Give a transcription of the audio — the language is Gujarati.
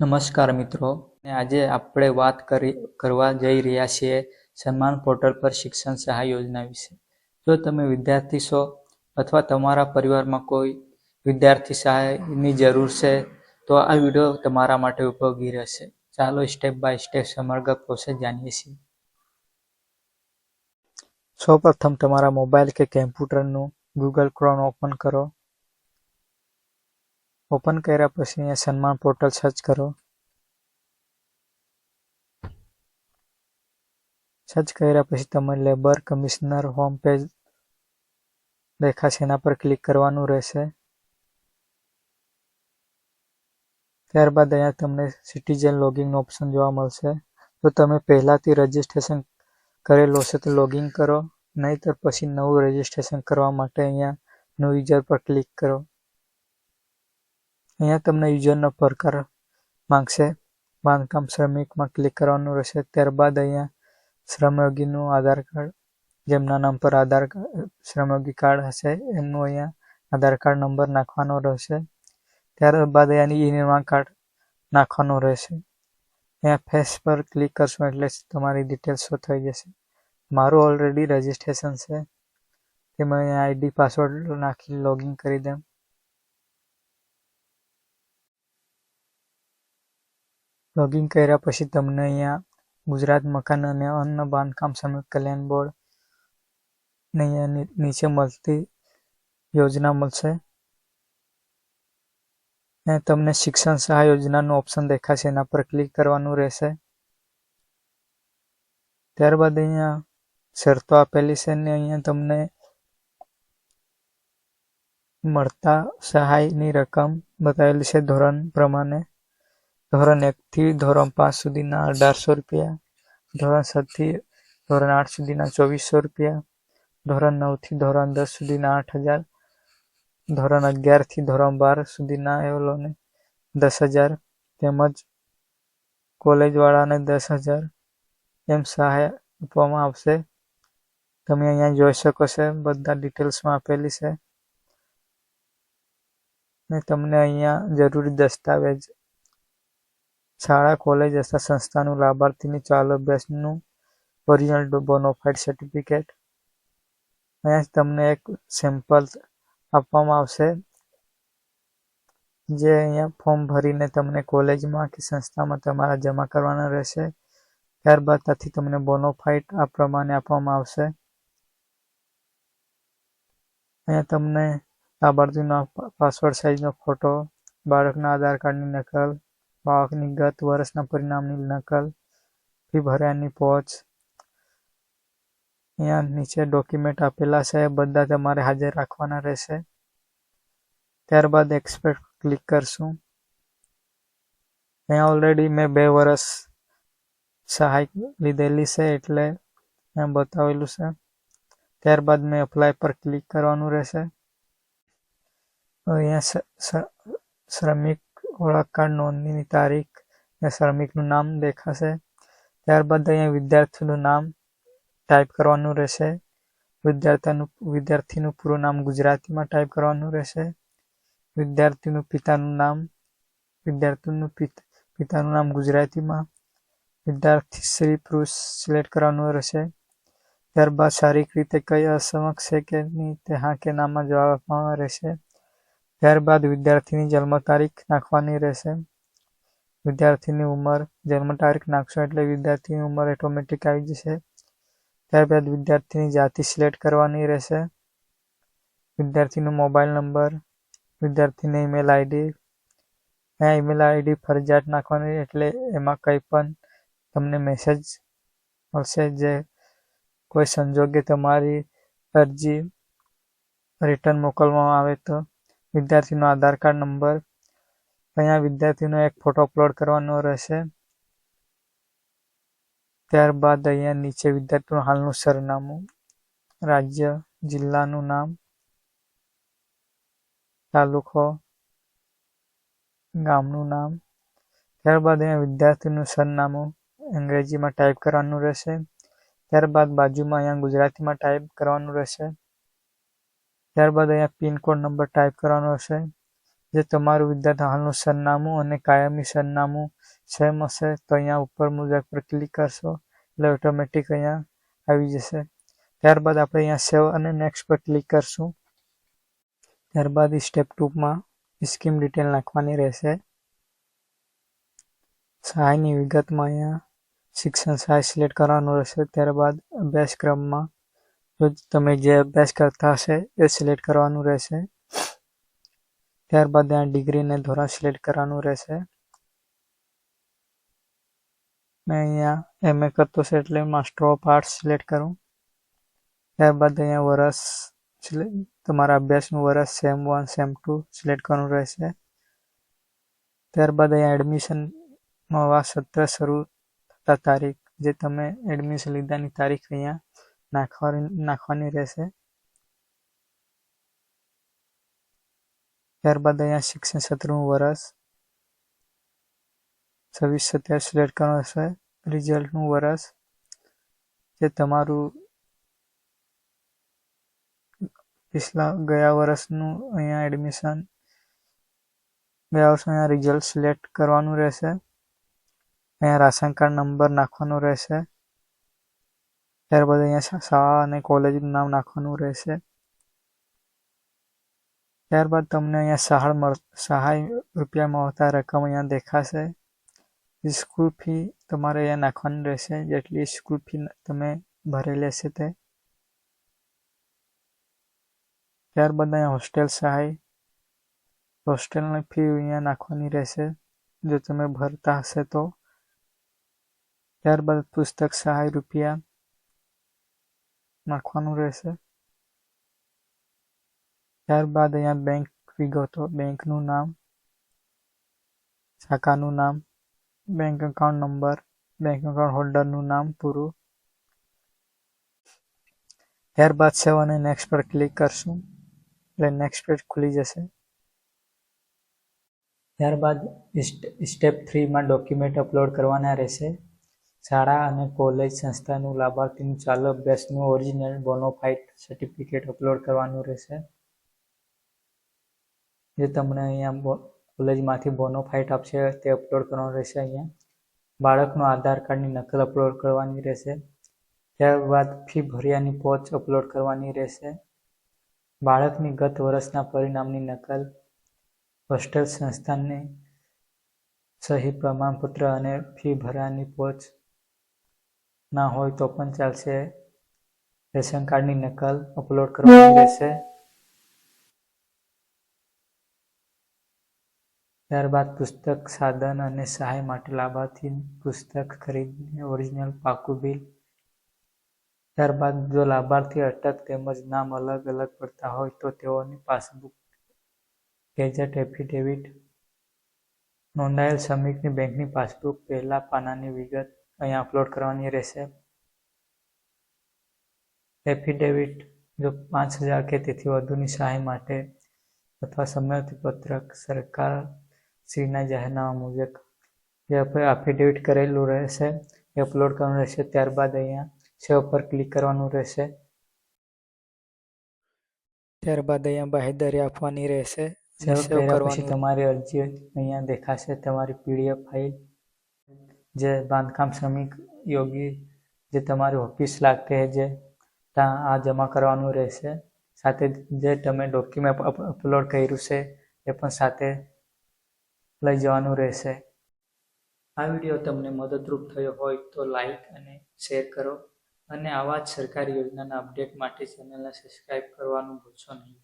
નમસ્કાર મિત્રો. આજે આપણે વાત કરી, કરવા જઈ રહ્યા છીએ સન્માન પોર્ટલ પર શિક્ષણ સહાય યોજના વિશે. જો તમે વિદ્યાર્થી છો અથવા તમારા પરિવારમાં કોઈ વિદ્યાર્થી સહાયની જરૂર છે, તો આ વીડિયો તમારા માટે ઉપયોગી રહેશે. ચાલો સ્ટેપ બાય સ્ટેપ સમગ્ર પ્રોસેસ જાણીએ છીએ. સૌપ્રથમ તમારા મોબાઈલ કે કમ્પ્યુટરનું ગૂગલ ક્રોમ ઓપન કરો. ઓપન કર્યા પછી અહીંયા સન્માન પોર્ટલ સર્ચ કરો. સર્ચ કર્યા પછી તમે લેબર કમિશનર હોમ પેજ દેખાશે, એના પર ક્લિક કરવાનું રહેશે. ત્યારબાદ અહીંયા તમને સિટીઝન લોગિંગનો ઓપ્શન જોવા મળશે. તો તમે પહેલાંથી રજિસ્ટ્રેશન કરેલો છે તો લોગિન કરો, નહીંતર પછી નવું રજિસ્ટ્રેશન કરવા માટે અહીંયા ન્યૂ યુઝર પર ક્લિક કરો. અહીંયા તમને યુઝરનો પ્રકાર માંગશે. બાંધકામ શ્રમિકમાં ક્લિક કરવાનું રહેશે. ત્યારબાદ અહીંયા શ્રમયોગીનું આધાર કાર્ડ, જેમના નામ પર આધાર શ્રમયોગી કાર્ડ હશે, એમનું અહીંયા આધાર કાર્ડ નંબર નાખવાનો રહેશે. ત્યારબાદ અહીંયાની ઈ નિર્માણ કાર્ડ નાખવાનો રહેશે. અહીંયા ફેસ પર ક્લિક કરશો એટલે તમારી ડિટેલ્સ શો થઈ જશે. મારું ઓલરેડી રજિસ્ટ્રેશન છે. તેમાં અહીંયા આઈડી પાસવર્ડ નાખી લોગિન કરી દેમ. લોગિન કર્યા પછી તમને અહીંયા ગુજરાત મકાન અને અન્ન બાંધકામ શ્રમિક કલ્યાણ બોર્ડ અહીંયા નીચે મળતી યોજના મળશે. તમને શિક્ષણ સહાય યોજનાનું ઓપ્શન દેખાશે, એના પર ક્લિક કરવાનું રહેશે. ત્યારબાદ અહીંયા શરતો આપેલી છે ને અહીંયા તમને મળતા સહાયની રકમ બતાવેલી છે ધોરણ પ્રમાણે. ધોરણ એકથી ધોરણ પાંચ સુધીના અઢારસો રૂપિયા, ધોરણ સાતથી ધોરણ આઠ સુધીના ચોવીસો રૂપિયા, ધોરણ નવથી ધોરણ દસ સુધીના આઠ હજાર, ધોરણ અગિયારથી ધોરણ બાર સુધીના એવલોને દસ હજાર, તેમજ કોલેજવાળાને દસ હજાર એમ સહાય આપવામાં આવશે. તમે અહીંયા જોઈ શકો છો બધા ડિટેલ્સમાં આપેલી છે. ને તમને અહીંયા જરૂરી દસ્તાવેજ શાળા, કોલેજ અથવા સંસ્થાનું લાભાર્થીની ચાલુ અભ્યાસનું ઓરિજિનલ બોનોફાઇડ સર્ટિફિકેટ અહીંયા તમને એક સેમ્પલ આપવામાં આવશે. જે અહીંયા ફોર્મ ભરીને તમને કોલેજમાં કે સંસ્થામાં તમારા જમા કરવાના રહેશે. ત્યારબાદ ત્યાંથી તમને બોનોફાઇટ આ પ્રમાણે આપવામાં આવશે. અહીંયા તમને લાભાર્થીનો પાસવર્ડ સાઇઝનો ફોટો બાળકના આધાર કાર્ડની નકલ વાહકની ગત વર્ષના પરિણામની નકલ, ફી ભર્યાની પહોંચ, અહીંયા નીચે ડોક્યુમેન્ટ આપેલા છે, બધા તમારે હાજર રાખવાના રહેશે. ત્યારબાદ એક્સપેક્ટ ક્લિક કરશું. અહીંયા ઓલરેડી મેં બે વર્ષ સહાય લીધેલી છે એટલે એમ બતાવેલું છે. ત્યારબાદ મેં એપ્લાય પર ક્લિક કરવાનું રહેશે. અહીંયા શ્રમિક ઓળખ કાર્ડ નોંધણીની તારીખ અને શ્રમિકનું નામ દેખાશે. ત્યારબાદ અહીંયા વિદ્યાર્થીનું નામ ટાઈપ કરવાનું રહેશે. વિદ્યાર્થીનું વિદ્યાર્થીનું પૂરું નામ ગુજરાતીમાં ટાઈપ કરવાનું રહેશે. વિદ્યાર્થીનું પિતાનું નામ, વિદ્યાર્થીનું પિતાનું નામ ગુજરાતીમાં. વિદ્યાર્થી સ્ત્રી પુરુષ સિલેક્ટ કરવાનું રહેશે. ત્યારબાદ શારીરિક રીતે કઈ અસમક્ષ છે કે નહીં તે હા કે નામાં જવાબ આપવામાં રહેશે. ત્યારબાદ વિદ્યાર્થીની જન્મ તારીખ નાખવાની રહેશે. વિદ્યાર્થીની ઉંમર, જન્મ તારીખ નાખશો એટલે વિદ્યાર્થીની ઉંમર ઓટોમેટિક આવી જશે. ત્યારબાદ વિદ્યાર્થીની જાતિ સિલેક્ટ કરવાની રહેશે. વિદ્યાર્થીનો મોબાઈલ નંબર વિદ્યાર્થીની ઈમેલ આઈડી આ ઈમેલ આઈડી ફરજિયાત નાખવાની એટલે એમાં કંઈ પણ તમને મેસેજ મળશે જે કોઈ સંજોગે તમારી અરજી રિટર્ન મોકલવામાં આવે તો. વિદ્યાર્થીનો આધાર કાર્ડ નંબર. અહીંયા વિદ્યાર્થીનો એક ફોટો અપલોડ કરવાનો રહેશે. ત્યારબાદ અહીંયા નીચે વિદ્યાર્થીનું હાલનું સરનામું, રાજ્ય, જિલ્લાનું નામ, તાલુકો, ગામનું નામ. ત્યારબાદ અહીંયા વિદ્યાર્થીનું સરનામું અંગ્રેજીમાં ટાઈપ કરવાનું રહેશે. ત્યારબાદ બાજુમાં અહીંયા ગુજરાતીમાં ટાઈપ કરવાનું રહેશે. ત્યારબાદ અહીંયા પિનકોડ નંબર ટાઈપ કરવાનો હશે, જે તમારું વિદ્યાર્થી હાલનું સરનામું અને કાયમી સરનામું સેમ હશે, તો અહીંયા ઉપર મુજબ પર ક્લિક કરશો, એટલે ઓટોમેટિક અહીંયા આવી જશે. ત્યારબાદ આપણે અહીંયા સેવ અને નેક્સ્ટ પર ક્લિક કરશું. ત્યારબાદ સ્ટેપ ટુમાં સ્કીમ ડિટેલ નાખવાની રહેશે. સહાયની વિગતમાં અહીંયા શિક્ષણ સહાય સિલેક્ટ કરવાનું રહેશે. ત્યારબાદ અભ્યાસક્રમમાં તમે જે અભ્યાસ કરતા હશે એ સિલેક્ટ કરવાનું રહેશે. ત્યારબાદ અહીંયા ડિગ્રી ને ધોરણ સિલેક્ટ કરવાનું રહેશે. મેં અહીંયા એમએ કરતો છે એટલે માસ્ટર ઓફ આર્ટ્સ સિલેક્ટ કરું. ત્યારબાદ અહીંયા વર્ષ તમારા અભ્યાસનું વર્ષ sem one sem two select કરવાનું રહેશે. ત્યારબાદ અહીંયા એડમિશન નવા સત્ર શરૂ થતા તારીખ, જે તમે એડમિશન લીધાની તારીખ અહીંયા નાખવાની નાખવાની રહેશે. ત્યારબાદ અહીંયા શિક્ષણ સત્રનું વર્ષ છવ્વીસ સત્યાવીસ સિલેક્ટ કરવાનું હશે. રિઝલ્ટનું વર્ષ જે તમારું પિછલા ગયા વર્ષનું અહીંયા એડમિશન. ગયા વર્ષનું અહીંયા રિઝલ્ટ સિલેક્ટ કરવાનું રહેશે. અહીંયા રાશન કાર્ડ નંબર નાખવાનો રહેશે. ત્યારબાદ અહીંયા શાળા અને કોલેજનું નામ નાખવાનું રહેશે. ત્યારબાદ તમને અહીંયા સહાય મળ, સહાય રૂપિયા મળતા રકમ અહીંયા દેખાશે. સ્કૂલ ફી તમારે અહીંયા નાખવાની રહેશે. જેટલી સ્કૂલ ફી તમે ભરેલી હશે તે. ત્યારબાદ અહીંયા હોસ્ટેલ સહાય. હોસ્ટેલની ફી અહીંયા નાખવાની રહેશે. જો તમે ભરતા હશે તો. ત્યારબાદ પુસ્તક સહાય રૂપિયા. નાખવાનું રહેશે. ત્યારબાદ અહીંયા બેંક વિગતો બેંકનું નામ, શાખાનું નામ bank account number bank account હોલ્ડરનું નામ પૂરું. ત્યારબાદ સેવ અને નેક્સ્ટ પર ક્લિક કરશું. એટલે નેક્સ્ટ પેજ ખુલી જશે. ત્યારબાદ સ્ટેપ થ્રીમાં ડોક્યુમેન્ટ અપલોડ કરવાના રહેશે. શાળા અને કોલેજ સંસ્થાનું લાભાર્થીનું ચાલુ અભ્યાસનું ઓરિજિનલ બોનોફાઇટ સર્ટિફિકેટ અપલોડ કરવાનું રહેશે. જે તમને અહીંયા કોલેજમાંથી બોનોફાઇટ આપશે તે અપલોડ કરવાનું રહેશે અહીંયા. બાળકનો આધાર કાર્ડની નકલ અપલોડ કરવાની રહેશે. ત્યારબાદ ફી ભર્યાની પોચ અપલોડ કરવાની રહેશે. બાળકની ગત વર્ષના પરિણામની નકલ, હોસ્ટેલ સંસ્થાની સહી પ્રમાણપત્ર અને ફી ભર્યાની પોચ ના હોય તો પણ ચાલશે. રેશન કાર્ડની નકલ અપલોડ કરવાની રહેશે. ત્યારબાદ પુસ્તક સાધન અને સહાય માટે લાભાર્થી પુસ્તક ખરીદીને ઓરિજિનલ પાકું બિલ. ત્યારબાદ જો લાભાર્થી અટક તેમજ નામ અલગ અલગ પડતા હોય તો તેઓની પાસબુક ગેજેટ એફિડેવિટ નોંધાયેલ શ્રમિકની બેંકની પાસબુક પહેલા પાનાની વિગત અહીંયા અપલોડ કરવાની રહેશે. એફિડેવિટ જો પાંચ હજાર કે તેથી વધુની સહાય માટે અથવા સંમતિ પત્રક સરકાર શ્રીના જાહેરનામા મુજબ જે એફિડેવિટ કરેલું રહેશે એ અપલોડ કરવાનું રહેશે. ત્યારબાદ અહીંયા સેવ પર ક્લિક કરવાનું રહેશે. ત્યારબાદ અહીંયા બાહેધરી આપવાની રહેશે. સેવ પછી તમારી અરજી અહીંયા દેખાશે. તમારી પીડીએફ ફાઇલ જે બાંધકામ શ્રમિક યોગી જે તમારી ઓફિસ લાગતી જે ત્યાં આ જમા કરવાનું રહેશે. સાથે જે તમે ડોક્યુમેન્ટ અપલોડ કર્યું છે, એ પણ સાથે લઈ જવાનું રહેશે. આ વીડિયો તમને મદદરૂપ થયો હોય તો લાઈક અને શેર કરો. અને આવા જ સરકારી યોજનાના અપડેટ માટે ચેનલને સબસ્ક્રાઈબ કરવાનું ભૂલશો નહીં.